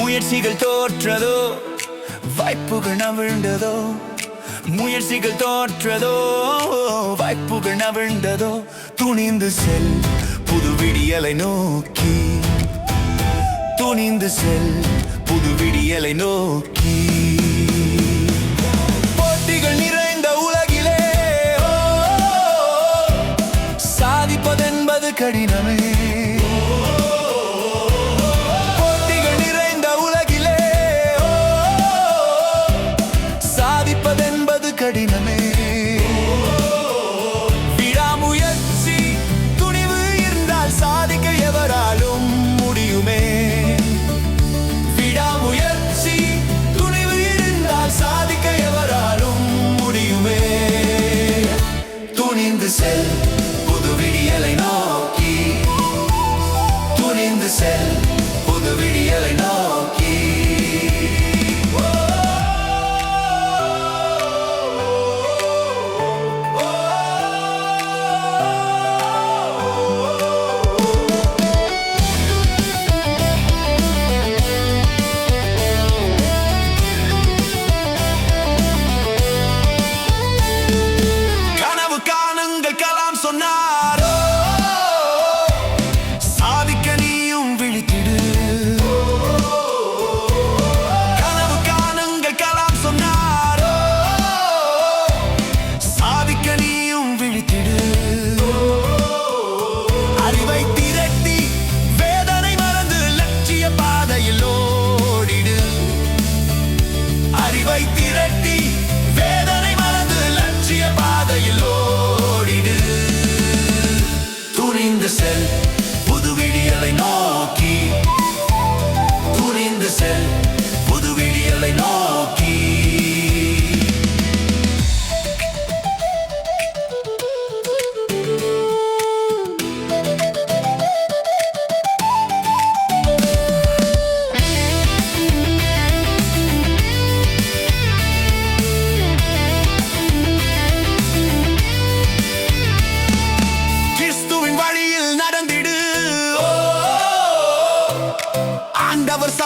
முயற்சிகள் தோற்றதோ வாய்ப்புகள் நவிழ்ந்ததோ முயற்சிகள் தோற்றதோ வாய்ப்புகள் நவிழ்ந்ததோ துணிந்து செல் புது விடியலை நோக்கி. துணிந்து செல் புது விடியலை நோக்கி. போட்டிகள் நிறைந்த உலகிலே சாதிப்பதென்பது கடினமே. போட்டிகள் நிறைந்த உலகிலே சாதிப்பதென்பது கடினமே. செல் புது விடியலை நோக்கி. துணிந்து செல் புது விடியலை நோக்கி. புது விடியலை நோக்கி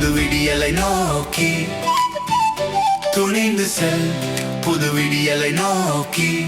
புது விடியலை நோக்கி. துணிந்து செல் புது விடியலை நோக்கி.